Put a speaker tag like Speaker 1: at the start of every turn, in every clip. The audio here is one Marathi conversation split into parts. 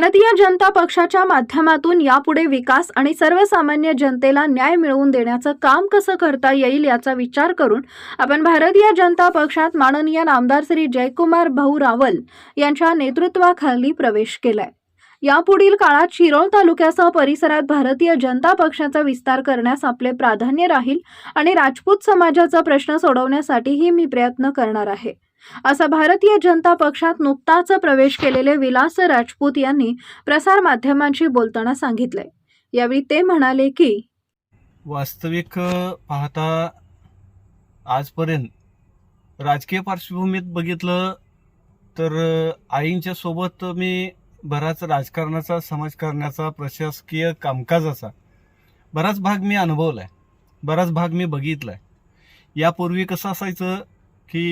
Speaker 1: भारतीय जनता पक्षाच्या माध्यमातून यापुढे विकास आणि सर्वसामान्य जनतेला न्याय मिळवून देण्याचं काम कसं करता येईल याचा विचार करून आपण भारतीय जनता पक्षात माननीय नामदार श्री जयकुमार भाऊ रावल यांच्या नेतृत्वाखाली प्रवेश केलाय. यापुढील काळात शिरोळ तालुक्यासह परिसरात भारतीय जनता पक्षाचा विस्तार करण्यास आपले प्राधान्य राहील आणि राजपूत समाजाचा प्रश्न सोडवण्यासाठीही मी प्रयत्न करणार आहे. असा भारतीय जनता पक्षात नुकताच प्रवेश केलेले विलास राजपूत यांनी प्रसारमाध्यमांशी बोलताना सांगितले यावेळी ते म्हणाले की
Speaker 2: वास्तविक पाहता आजपर्यंत राजकीय पार्श्वभूमीत बघितलं तर आईंच्या सोबत मी बराच राजकारणाचा समाजकारणाचा प्रशासकीय कामकाजाचा बराच भाग मी अनुभवलाय बराच भाग मी बघितलाय. यापूर्वी कसं असायचं की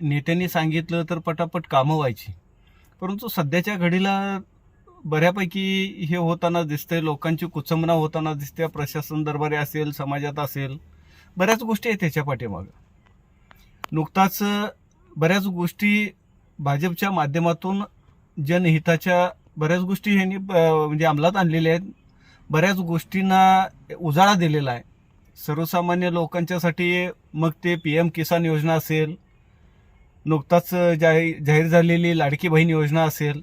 Speaker 2: नेत्यांनी सांगितलं तर पटापट कामं व्हायची. परंतु सध्याच्या घडीला बऱ्यापैकी हे होताना दिसतंय लोकांची कुचंबना होताना दिसते प्रशासन दरबारी असेल समाजात असेल बऱ्याच गोष्टी आहेत त्याच्या पाठीमागं. नुकताच बऱ्याच गोष्टी भाजपच्या माध्यमातून जनहिताच्या बऱ्याच गोष्टी ह्यांनी म्हणजे अंमलात आणलेल्या आहेत. बऱ्याच गोष्टींना उजाळा दिलेला आहे. सर्वसामान्य लोकांच्यासाठी मग ते पी एम किसान योजना असेल नुकताच जाहीर जाहीर झालेली लाडकी बहीण योजना असेल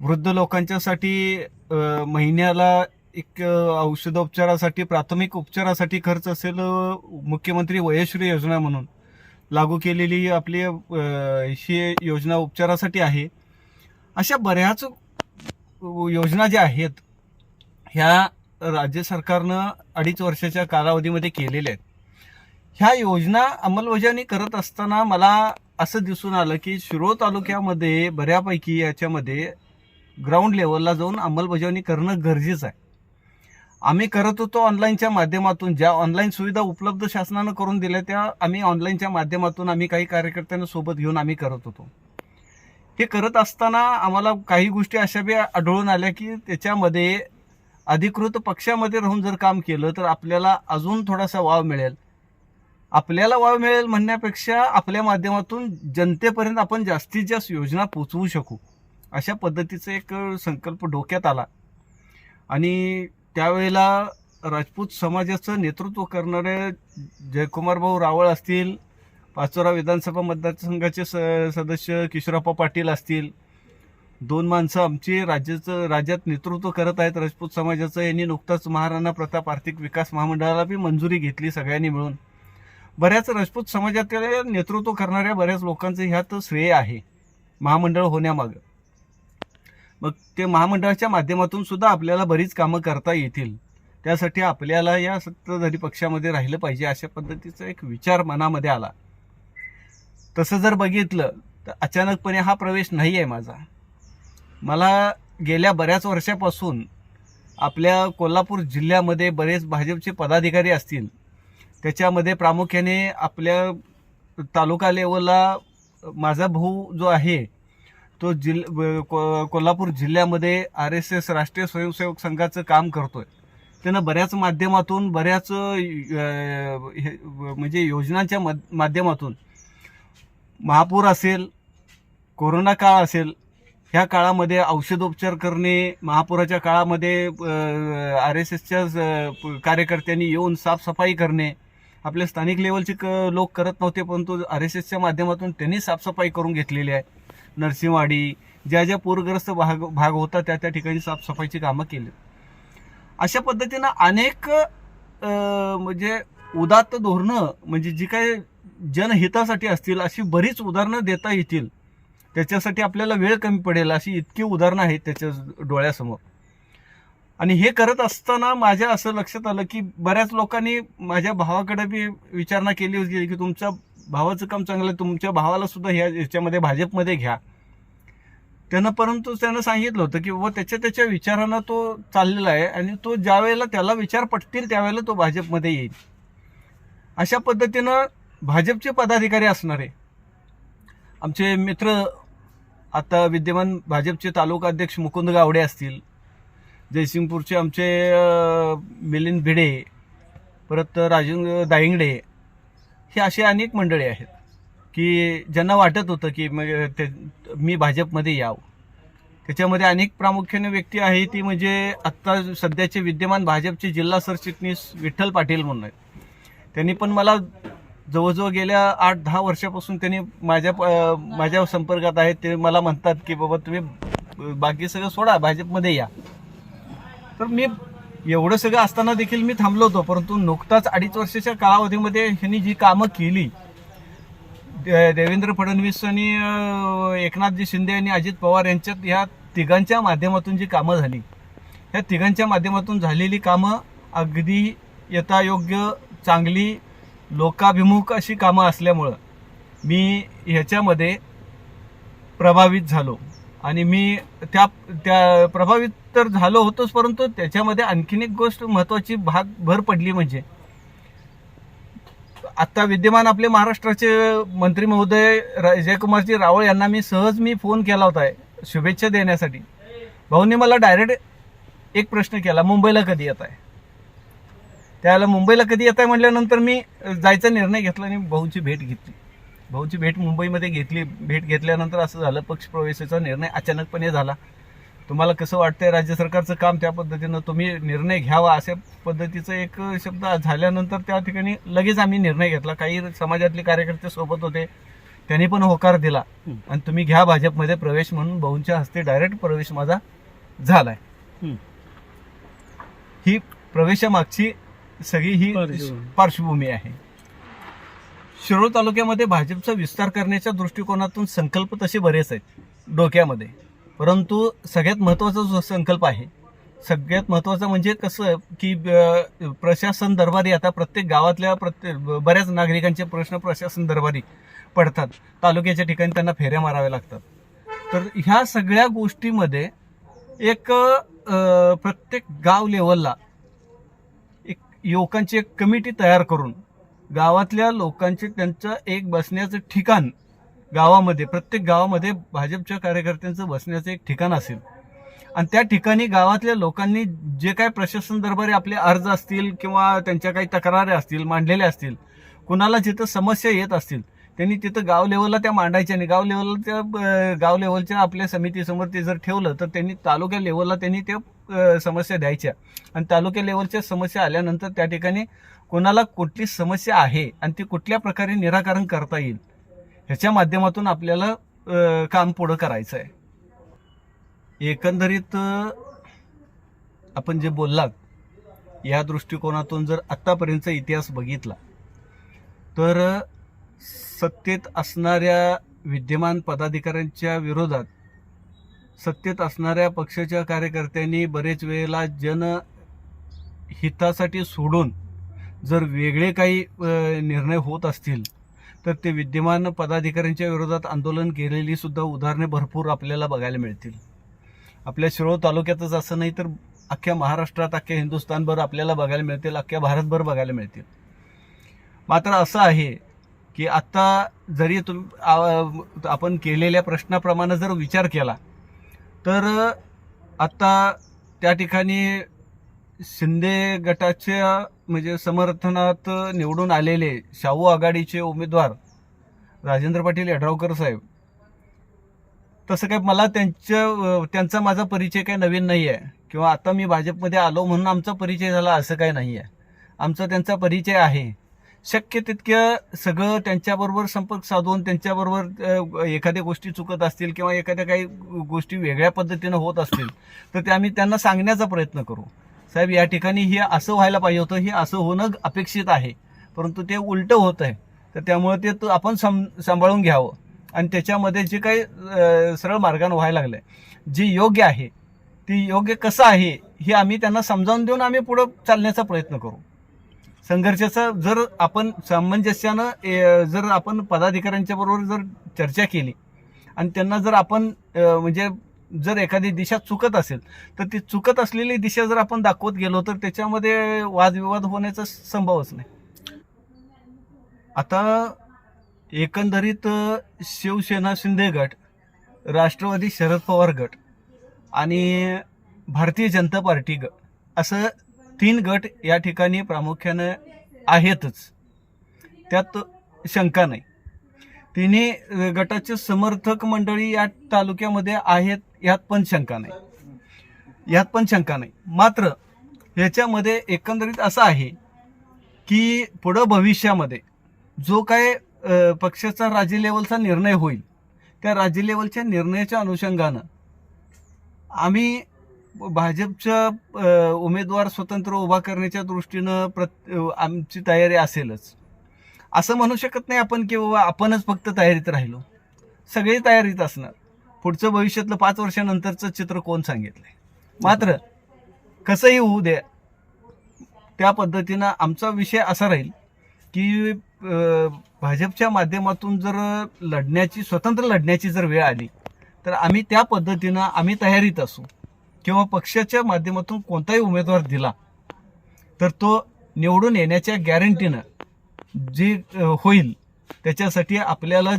Speaker 2: वृद्ध लोकांच्यासाठी महिन्याला एक औषधोपचारासाठी प्राथमिक उपचारासाठी खर्च असेल मुख्यमंत्री वयश्री योजना म्हणून लागू केलेली आपली ही योजना उपचारासाठी आहे. अशा बऱ्याच योजना ज्या आहेत ह्या राज्य सरकारनं अडीच वर्षाच्या कालावधीमध्ये केलेल्या आहेत. ह्या योजना अंमलबजावणी करत असताना मला असं दिसून आलं की शिरोळ तालुक्यामध्ये बऱ्यापैकी याच्यामध्ये ग्राउंड लेवलला जाऊन अंमलबजावणी करणं गरजेचं आहे. आम्ही करत होतो ऑनलाईनच्या माध्यमातून. ज्या ऑनलाईन सुविधा उपलब्ध शासनानं करून दिल्या त्या आम्ही ऑनलाईनच्या माध्यमातून आम्ही काही कार्यकर्त्यांना सोबत घेऊन आम्ही करत होतो. हे करत असताना आम्हाला काही गोष्टी अशा बी आढळून आल्या की त्याच्यामध्ये अधिकृत पक्षामध्ये राहून जर काम केलं तर आपल्याला अजून थोडासा वाव मिळेल. आपल्याला वाव मिळेल म्हणण्यापेक्षा आपल्या माध्यमातून जनतेपर्यंत आपण जास्तीत जास्त योजना पोचवू शकू. अशा पद्धतीचा एक संकल्प डोक्यात आला. आणि त्यावेळेला राजपूत समाजाचं नेतृत्व करणारे जयकुमार भाऊ रावळ असतील पाचोरा विधानसभा मतदारसंघाचे स सदस्य किशोरप्पा पाटील असतील दोन माणसं आमची राज्याचं राज्यात नेतृत्व करत आहेत राजपूत समाजाचं. यांनी नुकताच महाराणा प्रताप आर्थिक विकास महामंडळाला बी मंजुरी घेतली सगळ्यांनी मिळून. बऱ्याच राजपूत समाजातील नेतृत्व करणाऱ्या बऱ्याच लोकांचं ह्यात श्रेय आहे. महामंडळ होण्यामागं. मग ते महामंडळाच्या माध्यमातून सुद्धा आपल्याला बरीच कामं करता येतील. त्यासाठी आपल्याला या सत्ताधारी पक्षामध्ये राहिलं पाहिजे अशा पद्धतीचा एक विचार मनामध्ये आला. तसं जर बघितलं तर अचानकपणे हा प्रवेश नाही आहे माझा. मला गेल्या बऱ्याच वर्षापासून आपल्या कोल्हापूर जिल्ह्यामध्ये बरेच भाजपचे पदाधिकारी असतील त्याच्यामध्ये प्रामुख्याने आपल्या तालुका लेवलला माझा भाऊ जो आहे तो जिल को- कोल्हापूर जिल्ह्यामध्ये आर एस एस राष्ट्रीय स्वयंसेवक संघाचं काम करतोय. त्यानं बऱ्याच माध्यमातून बऱ्याच हे- म्हणजे योजनांच्या माध्यमातून महापूर असेल कोरोना काळ असेल ह्या काळामध्ये औषधोपचार करणे महापुराच्या काळामध्ये आर एस एसच्या कार्यकर्त्यांनी येऊन साफसफाई करणे आपल्या स्थानिक लेवलचे क लोक करत नव्हते परंतु आर एस एसच्या माध्यमातून त्यांनी साफसफाई करून घेतलेली आहे. नरसिंहवाडी ज्या ज्या पूरग्रस्त भाग भाग होता त्या त्या ठिकाणी साफसफाईची कामं केली. अशा पद्धतीनं अनेक म्हणजे उदात्त धोरणं म्हणजे जी काही जनहितासाठी असतील अशी बरीच उदाहरणं देता येतील. त्याच्यासाठी आपल्याला वेळ कमी पडेल अशी इतकी उदाहरणं आहेत त्याच्या डोळ्यासमोर. आणि हे करत असताना माझ्या असं लक्षात आलं की बऱ्याच लोकांनी माझ्या भावाकडे बी विचारणा केली होती की तुमच्या भावाचं काम चांगलं आहे तुमच्या भावाला सुद्धा ह्या याच्यामध्ये भाजपमध्ये घ्या. त्यांना परंतु त्यानं सांगितलं होतं की व त्याच्या त्याच्या विचारानं तो चाललेला आहे आणि तो ज्या वेळेला त्याला विचार पटतील त्यावेळेला तो भाजपमध्ये येईल. अशा पद्धतीनं भाजपचे पदाधिकारी असणारे आमचे मित्र आता विद्यमान भाजपचे तालुका अध्यक्ष मुकुंद गावडे असतील जयसिंगपूरचे आमचे मिलिंद भिडे परत राजेंद्र दायिंगडे हे असे अनेक मंडळी आहेत की ज्यांना वाटत होतं की ते मी भाजपमध्ये यावं. त्याच्यामध्ये अनेक प्रामुख्याने व्यक्ती आहे ती म्हणजे आत्ता सध्याचे विद्यमान भाजपचे जिल्हा सरचिटणीस विठ्ठल पाटील म्हणून आहेत. त्यांनी पण मला जवळजवळ गेल्या आठ दहा वर्षापासून त्यांनी माझ्या प- माझ्या संपर्कात आहेत. ते मला म्हणतात की बाबा तुम्ही बाकी सगळं सोडा भाजपमध्ये या. तर मी एवढं सगळं असताना देखील मी थांबलो होतो परंतु नुकताच अडीच वर्षाच्या कालावधीमध्ये ह्यांनी जी कामं केली देवेंद्र फडणवीस आणि एकनाथजी शिंदे आणि अजित पवार यांच्यात ह्या तिघांच्या माध्यमातून जी कामं झाली ह्या तिघांच्या माध्यमातून झालेली कामं अगदी यथायोग्य चांगली लोकाभिमुख अशी कामं असल्यामुळं मी ह्याच्यामध्ये प्रभावित झालो. आणि मी त्या त्या प्रभावित तर झालो होतोच परंतु त्याच्यामध्ये आणखीन एक गोष्ट महत्वाची भाग भर पडली म्हणजे आता विद्यमान आपले महाराष्ट्राचे मंत्री महोदय जयकुमारजी रावळ यांना मी सहज मी फोन केला होता शुभेच्छा देण्यासाठी. भाऊंनी मला डायरेक्ट एक प्रश्न केला मुंबईला कधी येत आहे त्याला मुंबईला कधी येत आहे म्हटल्यानंतर मी जायचा निर्णय घेतला आणि भाऊची भेट घेतली. भाऊची भेट मुंबईमध्ये घेतली भेट घेतल्यानंतर असं झालं पक्षप्रवेशाचा निर्णय अचानकपणे झाला. तुम्हाला कसं वाटतंय राज्य सरकारचं काम त्या पद्धतीनं? तुम्ही निर्णय घ्यावा अशा पद्धतीचं एक शब्द झाल्यानंतर त्या ठिकाणी लगेच आम्ही निर्णय घेतला. काही समाजातले कार्यकर्ते सोबत होते त्यांनी पण होकार दिला. आणि तुम्ही घ्या भाजपमध्ये प्रवेश म्हणून भाऊंच्या हस्ते डायरेक्ट प्रवेश माझा झालाय. ही प्रवेशामागची सगळी ही.
Speaker 3: पार्श्वभूमी
Speaker 2: आहे. शिरोळ तालुक्यामध्ये भाजपचा विस्तार करण्याच्या दृष्टिकोनातून संकल्प तसे बरेच आहेत डोक्यामध्ये. परंतु सगळ्यात महत्त्वाचा जो संकल्प आहे सगळ्यात महत्त्वाचं म्हणजे कसं की प्रशासन दरबारी आता प्रत्येक गावातल्या प्रत्येक बऱ्याच नागरिकांचे प्रश्न प्रशासन दरबारी पडतात. तालुक्याच्या ठिकाणी त्यांना फेऱ्या माराव्या लागतात. तर ह्या सगळ्या गोष्टीमध्ये एक प्रत्येक गाव लेवलला एक युवकांची एक कमिटी तयार करून गावातल्या लोकांचे त्यांचं एक बसण्याचं ठिकाण गावामध्ये प्रत्येक गावामध्ये भाजपच्या कार्यकर्त्यांचं बसण्याचं एक ठिकाण असेल. आणि त्या ठिकाणी गावातल्या लोकांनी जे काय प्रशासन दरबारी आपले अर्ज असतील किंवा त्यांच्या काही तक्रारी असतील मांडलेल्या असतील कुणाला जिथं समस्या येत असतील त्यांनी तिथं गाव लेवलला त्या मांडायच्या आणि गाव लेवलला त्या गाव लेवलच्या आपल्या समितीसमोर ते जर ठेवलं तर त्यांनी तालुक्या लेवलला त्यांनी त्या समस्या द्यायच्या. आणि तालुक्या लेवलच्या समस्या आल्यानंतर त्या ठिकाणी कोणाला कुठली समस्या आहे आणि ती कुठल्या प्रकारे निराकरण करता येईल ह्याच्या माध्यमातून आपल्याला काम पुढं करायचं आहे. एकंदरीत आपण जे बोललात या दृष्टिकोनातून जर आत्तापर्यंतचा इतिहास बघितला तर सत्तेत असणाऱ्या विद्यमान पदाधिकाऱ्यांच्या विरोधात सत्तेत असणाऱ्या पक्षाच्या कार्यकर्त्यांनी बरेच वेळेला जन हितासाठी सोडून जर वेगळे काही निर्णय होत असतील तर ते विद्यमान पदाधिकाऱ्यांच्या विरोधात आंदोलन केलेली सुद्धा उदाहरणे भरपूर आपल्याला बघायला मिळतील. आपल्या शिरोळ तालुक्यातच असं नाही तर अख्ख्या महाराष्ट्रात अख्ख्या हिंदुस्थानभर आपल्याला बघायला मिळतील अख्ख्या भारतभर बघायला मिळतील. मात्र असं आहे की आत्ता जरी तुम आपण केलेल्या प्रश्नाप्रमाणे जर विचार केला तर आत्ता त्या ठिकाणी शिंदे गटाच्या म्हणजे समर्थनात निवडून आलेले शाहू आघाडीचे उमेदवार राजेंद्र पाटील यड्रावकर साहेब तसं काय मला त्यांच्या त्यांचा माझा परिचय काही नवीन नाही आहे किंवा आता मी भाजपमध्ये आलो म्हणून आमचा परिचय झाला असं काही नाही आहे आमचा त्यांचा परिचय आहे. शक्य तितक्या सगळं त्यांच्याबरोबर संपर्क साधून त्यांच्याबरोबर एखाद्या गोष्टी चुकत असतील किंवा एखाद्या काही गोष्टी वेगळ्या पद्धतीनं होत असतील तर ते आम्ही त्यांना सांगण्याचा प्रयत्न करू. साहेब या ठिकाणी हे असं व्हायला पाहिजे होतं हे असं होणं अपेक्षित आहे परंतु ते उलटं होत आहे. तर त्यामुळे ते आपण सम सांभाळून घ्यावं. आणि त्याच्यामध्ये जे काही सरळ मार्गाने व्हायला लागलं आहे जे योग्य आहे ती योग्य कसं आहे हे आम्ही त्यांना समजावून देऊन आम्ही पुढं चालण्याचा प्रयत्न करू. संघर्षाचा जर आपण सामंजस्यानं ए, जर आपण पदाधिकाऱ्यांच्या बरोबर जर चर्चा केली आणि त्यांना जर आपण म्हणजे जर एखादी दिशा चुकत असेल तर ती चुकत असलेली दिशा जर आपण दाखवत गेलो तर त्याच्यामध्ये वादविवाद होण्याचा संभवच नाही. आता एकंदरीत शिवसेना शिंदे गट राष्ट्रवादी शरद पवार गट आणि भारतीय जनता पार्टी गट असं तीन गट या ठिकाणी प्रामुख्यानं आहेतच. त्यात शंका नाही. तिन्ही गटाचे समर्थक मंडळी या तालुक्यामध्ये आहेत यात पण शंका नाही. यात पण शंका नाही. मात्र ह्याच्यामध्ये एकंदरीत असं आहे की पुढं भविष्यामध्ये जो काय पक्षाचा राज्य लेवलचा निर्णय होईल त्या राज्य लेवलच्या निर्णयाच्या अनुषंगानं आम्ही भाजपच्या उमेदवार स्वतंत्र उभा करण्याच्या दृष्टीनं प्रत आमची तयारी असेलच. असं म्हणू शकत नाही आपण की बाबा आपणच फक्त तयारीत राहिलो. सगळे तयारीत असणार. पुढचं भविष्यातलं पाच वर्षानंतरचं चित्र कोण सांगितलंय? मात्र कसंही होऊ द्या त्या पद्धतीनं आमचा विषय असा राहील की भाजपच्या माध्यमातून जर लढण्याची स्वतंत्र लढण्याची जर वेळ आली तर आम्ही त्या पद्धतीनं आम्ही तयारीत असू. किंवा पक्षाच्या माध्यमातून कोणताही उमेदवार दिला तर तो निवडून येण्याच्या गॅरंटीनं जे होईल त्याच्यासाठी आपल्याला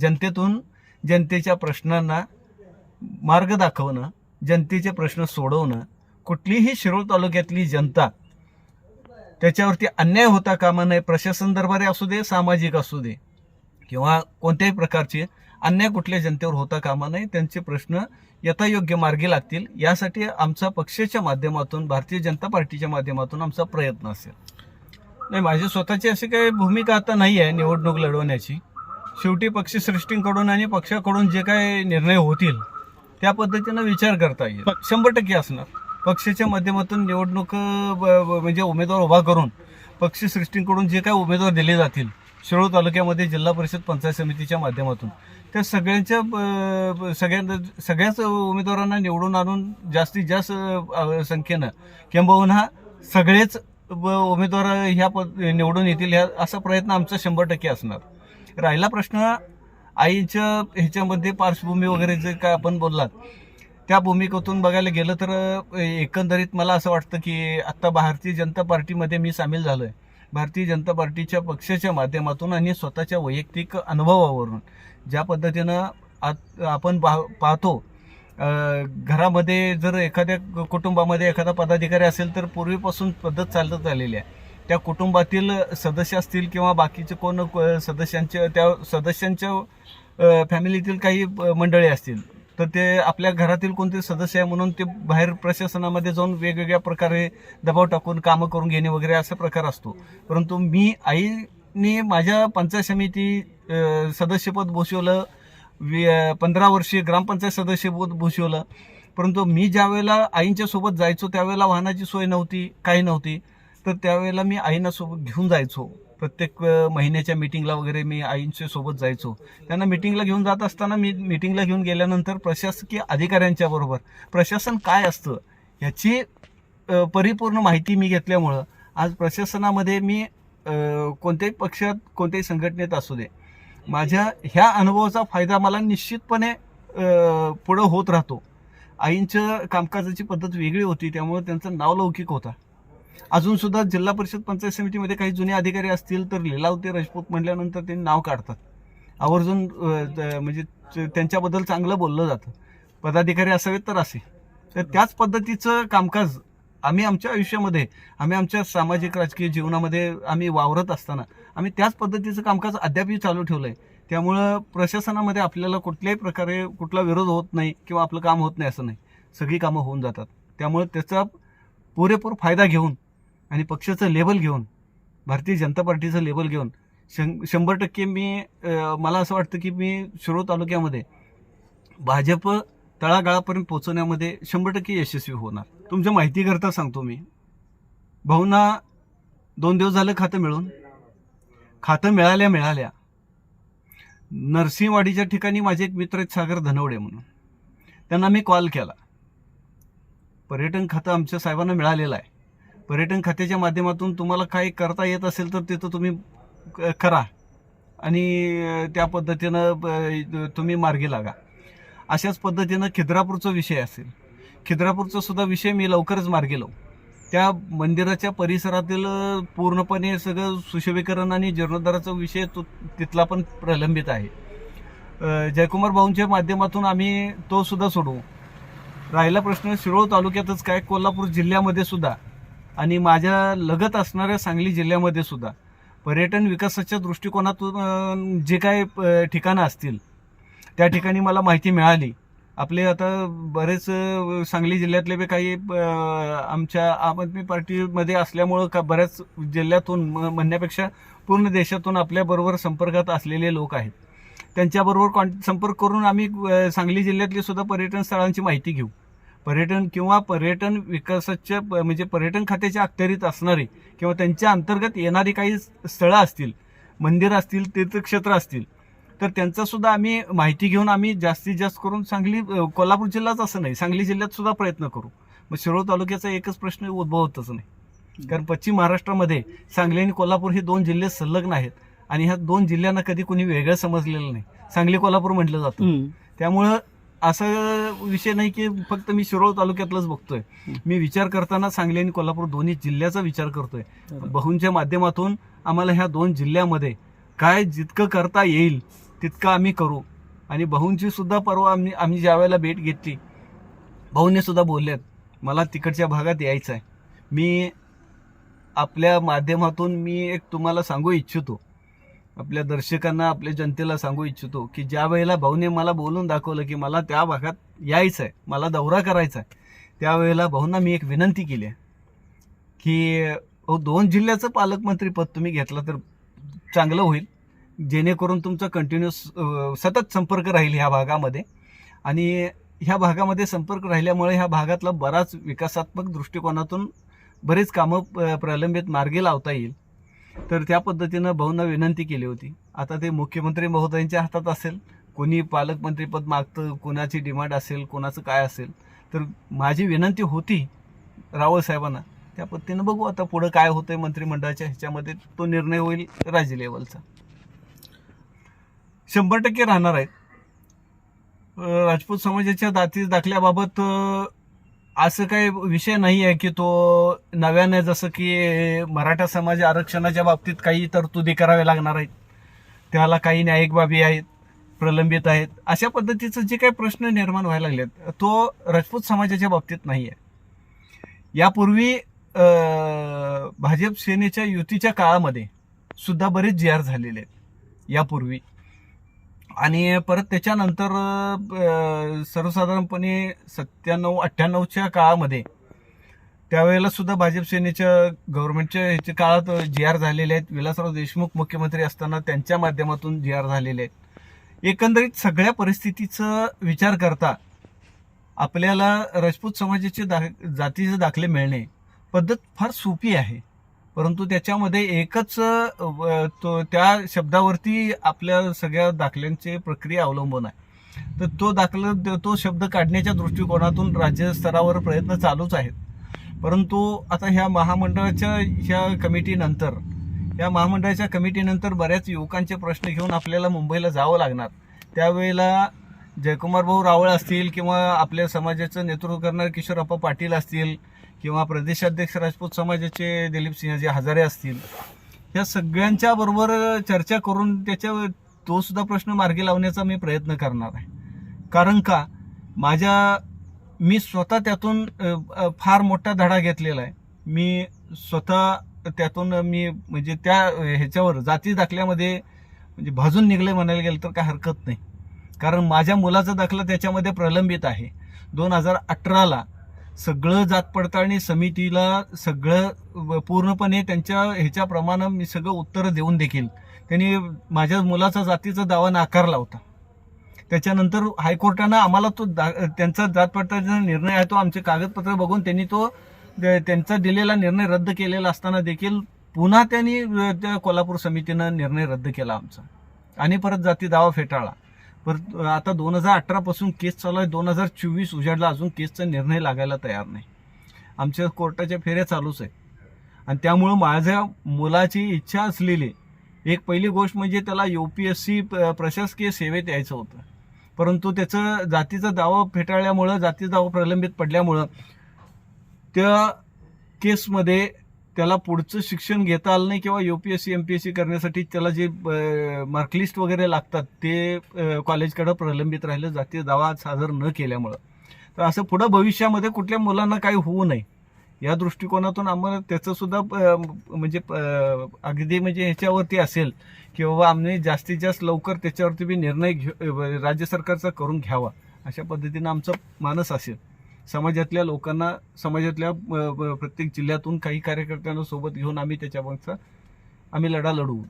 Speaker 2: जनतेतून जनतेच्या प्रश्नांना मार्ग दाखवणं जनतेचे प्रश्न सोडवणं कुठलीही शिरोळ तालुक्यातली जनता त्याच्यावरती अन्याय होता कामा नये प्रशासन दरबारी असू दे सामाजिक असू दे किंवा कोणत्याही प्रकारचे अन्याय कुठल्या जनतेवर होता कामा नये त्यांचे प्रश्न यथायोग्य मार्गी लागतील. यासाठी आमचा पक्षाच्या माध्यमातून भारतीय जनता पार्टीच्या माध्यमातून आमचा प्रयत्न असेल. नाही माझी स्वतःची अशी काही भूमिका आता नाही आहे निवडणूक लढवण्याची. शेवटी पक्षश्रेष्ठींकडून आणि पक्षाकडून जे काही निर्णय होतील त्या पद्धतीनं विचार करता येईल. शंभर टक्के असणार. पक्षाच्या माध्यमातून निवडणूक ब- म्हणजे उमेदवार उभा करून पक्षश्रेष्ठींकडून जे काही उमेदवार दिले जातील शिरोळ तालुक्यामध्ये जिल्हा परिषद पंचायत समितीच्या माध्यमातून. त्या सगळ्यांच्या ब- सगळ्यांना सगळ्याच उमेदवारांना निवडून आणून जास्तीत जास्त संख्येनं किंबहुना सगळेच ब- उमेदवार ह्या पद निवडून येतील ह्या असा प्रयत्न आमचा शंभर टक्के असणार. राहिला प्रश्न आईच्या ह्याच्यामध्ये पार्श्वभूमी वगैरे जे काय आपण बोललात त्या भूमिकेतून बघायला गेलं तर एकंदरीत मला असं वाटतं की आत्ता भारतीय जनता पार्टीमध्ये मी सामील झालो आहे भारतीय जनता पार्टीच्या पक्षाच्या माध्यमातून आणि स्वतःच्या वैयक्तिक अनुभवावरून ज्या पद्धतीनं आत आपण पाह- पाहतो घरामध्ये जर एखाद्या कुटुंबामध्ये एखादा पदाधिकारी असेल तर पूर्वीपासून पद्धत चालत आलेली आहे. त्या कुटुंबातील सदस्य असतील किंवा बाकीचे कोण सदस्यांच्या त्या सदस्यांच्या फॅमिलीतील काही मंडळी असतील तर ते आपल्या घरातील कोणते सदस्य आहे म्हणून ते बाहेर प्रशासनामध्ये जाऊन वेगवेगळ्या प्रकारे दबाव टाकून कामं करून घेणे वगैरे असा प्रकार असतो. परंतु मी आईने माझ्या पंचायत समिती सदस्यपद भूषवलं पंधरा वर्षे ग्रामपंचायत सदस्यपद भूषवलं. परंतु मी ज्या वेळेला आईंच्या सोबत जायचो त्यावेळेला वाहनाची सोय नव्हती काही नव्हती. तर त्यावेळेला मी आईना सोबत घेऊन जायचो. प्रत्येक महिन्याच्या मीटिंगला वगैरे मी आईंच्या सोबत जायचो. त्यांना मीटिंगला घेऊन जात असताना मी मीटिंगला घेऊन गेल्यानंतर प्रशासकीय अधिकाऱ्यांच्या बरोबर प्रशासन काय असतं ह्याची परिपूर्ण माहिती मी घेतल्यामुळं आज प्रशासनामध्ये मी कोणत्याही पक्षात कोणत्याही संघटनेत असू दे माझ्या ह्या अनुभवाचा फायदा मला निश्चितपणे पुढं होत राहतो. आईंच्या कामकाजाची पद्धत वेगळी होती त्यामुळे त्यांचा नावलौकिक होता. अजून सुद्धा जिल्हा परिषद पंचायत समितीमध्ये काही जुने अधिकारी असतील तर लिलावते राजपूत म्हटल्यानंतर ते नाव काढतात. आवर्जून म्हणजे त्यांच्याबद्दल चांगलं बोललं जातं. पदाधिकारी असावेत तर असे. तर त्याच पद्धतीचं कामकाज आम्ही आमच्या आयुष्यामध्ये आम्ही आमच्या सामाजिक राजकीय जीवनामध्ये आम्ही वावरत असताना आम्ही त्याच पद्धतीचं कामकाज अद्यापही चालू ठेवलं आहे त्यामुळं प्रशासनामध्ये आपल्याला कुठल्याही प्रकारे कुठला विरोध होत नाही किंवा आपलं काम होत नाही असं नाही. सगळी कामं होऊन जातात. त्यामुळे त्याचा पुरेपूर फायदा घेऊन आणि पक्षाचं लेबल घेऊन भारतीय जनता पार्टीचं लेबल घेऊन शं शंभर टक्के मी मला असं वाटतं की मी शिरोळ तालुक्यामध्ये भाजप तळागाळापर्यंत पोहोचवण्यामध्ये शंभर टक्के यशस्वी होणार. तुमच्या माहितीकरता सांगतो मी. भाऊंना दोन दिवस झालं खातं मिळून. खातं मिळाल्या मिळाल्या. नरसिंहवाडीच्या ठिकाणी माझे एक मित्र आहेत सागर धनवडे म्हणून. त्यांना मी कॉल केला. पर्यटन खातं आमच्या साहेबांना मिळालेलं आहे. पर्यटन खात्याच्या माध्यमातून तुम्हाला काही करता येत असेल तर तिथं तुम्ही क- करा. आणि त्या पद्धतीनं ब- तुम्ही मार्गी लागा. अशाच पद्धतीनं खिद्रापूरचा विषय असेल. खिद्रापूरचा सुद्धा विषय मी लवकरच मार्गी लावू. त्या मंदिराच्या परिसरातील पूर्णपणे सगळं सुशोभीकरण आणि जीर्णोद्धाराचा विषय तो तिथला पण प्रलंबित आहे. जयकुमार भाऊंच्या माध्यमातून आम्ही तो सुद्धा सोडवू. राहिला प्रश्न शिरोळ तालुक्यातच काय? कोल्हापूर जिल्ह्यामध्ये सुद्धा. आणि माझ्या लगत असणाऱ्या सांगली जिल्ह्यामध्ये सुद्धा पर्यटन विकासाच्या दृष्टिकोनातून जे काय ठिकाणं असतील त्या ठिकाणी मला माहिती मिळाली. आपले आता बरेच सांगली जिल्ह्यातले बी काही आमच्या आम आदमी पार्टीमध्ये असल्यामुळं का बऱ्याच जिल्ह्यातून म- म्हणण्यापेक्षा पूर्ण देशातून आपल्याबरोबर संपर्कात असलेले लोक आहेत. त्यांच्याबरोबर कॉन संपर्क करून आम्ही सांगली जिल्ह्यातली सुद्धा पर्यटन स्थळांची माहिती घेऊ. पर्यटन किंवा पर्यटन विकासाच्या म्हणजे पर्यटन खात्याच्या अखत्यारीत असणारी किंवा त्यांच्या अंतर्गत येणारी काही स्थळं असतील मंदिर असतील तीर्थक्षेत्र असतील तर त्यांचा सुद्धा आम्ही माहिती घेऊन आम्ही जास्तीत जास्त करून सांगली कोल्हापूर जिल्हाच असं नाही सांगली जिल्ह्यात सुद्धा प्रयत्न करू. मग शिरोळ तालुक्याचा एकच प्रश्न उद्भवतच नाही. कारण पश्चिम महाराष्ट्रामध्ये सांगली आणि कोल्हापूर हे दोन जिल्हे संलग्न आहेत आणि ह्या दोन जिल्ह्यांना कधी कोणी वेगळं समजलेलं नाही. सांगली कोल्हापूर म्हटलं जातं. त्यामुळं असं विषय नाही की फक्त मी शिरोळ तालुक्यातलंच बघतोय. मी विचार करताना सांगली आणि कोल्हापूर दोन्ही जिल्ह्याचा विचार करतोय. बहुंच्या माध्यमातून आम्हाला ह्या दोन जिल्ह्यामध्ये काय जितकं करता येईल तितकं आम्ही करू. आणि बहुंची सुद्धा परवा आम्ही आम्ही ज्या वेळेला भेट घेतली भाऊने सुद्धा बोललेत मला तिकडच्या भागात यायचं आहे मी आपल्या माध्यमातून मी एक तुम्हाला सांगू इच्छितो. आपल्या दर्शकांना आपल्या जनतेला सांगू इच्छितो की ज्या वेळेला भाऊने मला बोलून दाखवलं की मला त्या भागात यायचं आहे मला दौरा करायचा आहे त्यावेळेला भाऊंना मी एक विनंती केली आहे की अहो, दोन जिल्ह्याचं पालकमंत्रीपद तुम्ही घेतलं तर चांगलं होईल. जेणेकरून तुमचा कंटिन्युअस सतत संपर्क राहील ह्या भागामध्ये. आणि ह्या भागामध्ये संपर्क राहिल्यामुळे ह्या भागातला बराच विकासात्मक दृष्टिकोनातून बरेच कामं प्रलंबित मार्गी लावता येईल. तर त्या पद्धतीनं भाऊंना विनंती केली होती. आता ते मुख्यमंत्री महोदयांच्या हातात असेल कोणी पालकमंत्रीपद मागतं कोणाची डिमांड असेल कोणाचं काय असेल तर माझी विनंती होती रावळ साहेबांना. त्या पद्धतीनं बघू आता पुढं काय होतंय मंत्रिमंडळाच्या ह्याच्यामध्ये तो निर्णय होईल राज्य लेवलचा. शंभर टक्के राहणार आहेत. राजपूत समाजाच्या दाती दाखल्याबाबत असं काही विषय नाही आहे की तो नव्याने जसं की मराठा समाज आरक्षणाच्या बाबतीत काही तरतुदी कराव्या लागणार आहेत. त्याला काही न्यायिक बाबी आहेत प्रलंबित आहेत. अशा पद्धतीचं जे काही प्रश्न निर्माण व्हायला लागलेत तो राजपूत समाजाच्या बाबतीत नाही आहे यापूर्वी भाजप सेनेच्या युतीच्या काळामध्ये सुद्धा बरेच जी आर झालेले आहेत. यापूर्वी आणि परत त्याच्यानंतर सर्वसाधारणपणे सत्त्याण्णव अठ्ठ्याण्णवच्या काळामध्ये त्यावेळेला सुद्धा भाजप सेनेच्या गव्हर्नमेंटच्या ह्याच्या काळात जी आर झालेले आहेत. विलासराव देशमुख मुख्यमंत्री असताना त्यांच्या माध्यमातून जी आर झालेले आहेत. एकंदरीत सगळ्या परिस्थितीचा विचार करता आपल्याला राजपूत समाजाचे दा जातीचे दाखले मिळणे पद्धत फार सोपी आहे. परंतु त्याच्यामध्ये एकच तो त्या शब्दावरती आपल्या सगळ्या दाखल्यांची प्रक्रिया अवलंबून आहे. तर तो दाखला तो शब्द काढण्याच्या दृष्टिकोनातून राज्य स्तरावर प्रयत्न चालूच आहेत. परंतु आता ह्या महामंडळाच्या ह्या कमिटीनंतर या महामंडळाच्या कमिटीनंतर बऱ्याच युवकांचे प्रश्न घेऊन आपल्याला मुंबईला जावं लागणार. त्यावेळेला जयकुमार भाऊ रावळ असतील किंवा आपल्या समाजाचं नेतृत्व करणारे किशोरप्पा पाटील असतील किंवा प्रदेशाध्यक्ष राजपूत समाजाचे दिलीप सिंहजी हजारे असतील या सगळ्यांच्या बरोबर चर्चा करून त्याच्या तो सुद्धा प्रश्न मार्गी लावण्याचा मी प्रयत्न करणार आहे. कारण का माझ्या मी स्वतः त्यातून फार मोठा धडा घेतलेला आहे. मी स्वतः त्यातून मी म्हणजे त्या ह्याच्यावर जाती दाखल्यामध्ये म्हणजे भाजून निघले म्हणायला गेलं तर काय हरकत नाही. कारण माझ्या मुलाचा दाखला त्याच्यामध्ये प्रलंबित आहे. दोन हजार अठराला सगळं जात पडताळणी समितीला सगळं पूर्णपणे त्यांच्या ह्याच्याप्रमाणे मी सगळं उत्तरं देऊन देखील त्यांनी माझ्या मुलाचा जातीचा दावा नाकारला होता. त्याच्यानंतर हायकोर्टानं आम्हाला तो दा त्यांचा जात पडताळणीचा निर्णय आहे तो आमचे कागदपत्र बघून त्यांनी तो त्यांचा दिलेला निर्णय रद्द केलेला असताना देखील पुन्हा त्यांनी त्या कोल्हापूर समितीनं निर्णय रद्द केला आमचा. आणि परत जाती दावा फेटाळला. परत आता दोन हजार अठरापासून केस चालू आहे. दोन हजार चोवीस उजाडला अजून केसचा निर्णय लागायला तयार नाही. आमच्या कोर्टाच्या फेऱ्या चालूच आहेत. आणि त्यामुळं माझ्या मुलाची इच्छा असलेली एक पहिली गोष्ट म्हणजे त्याला यू पी एस सी प्रशासकीय सेवेत यायचं होतं. परंतु त्याचं जातीचा दावा फेटाळल्यामुळं जातीचा दावा प्रलंबित पडल्यामुळं त्या केसमध्ये त्याला पुढचं शिक्षण घेता आलं नाही किंवा U P S C M P S C करण्यासाठी त्याला जे मार्कलिस्ट वगैरे लागतात ते कॉलेजकडं प्रलंबित राहिलं जातीय दावा सादर न केल्यामुळं. तर असं पुढं भविष्यामध्ये कुठल्या मुलांना काही होऊ नये या दृष्टिकोनातून आम्हाला त्याचंसुद्धा म्हणजे अगदी म्हणजे ह्याच्यावरती असेल की बाबा आम्ही जास्तीत जास्त लवकर त्याच्यावरती बी निर्णय घेऊ राज्य सरकारचा करून घ्यावा अशा पद्धतीनं आमचं मानस असेल. समाजातल्या लोकांना समाजातल्या प्रत्येक जिल्ह्यातून काही कार्यकर्त्यांना सोबत घेऊन आम्ही त्याच्यामागचा आम्ही लढा लढवू.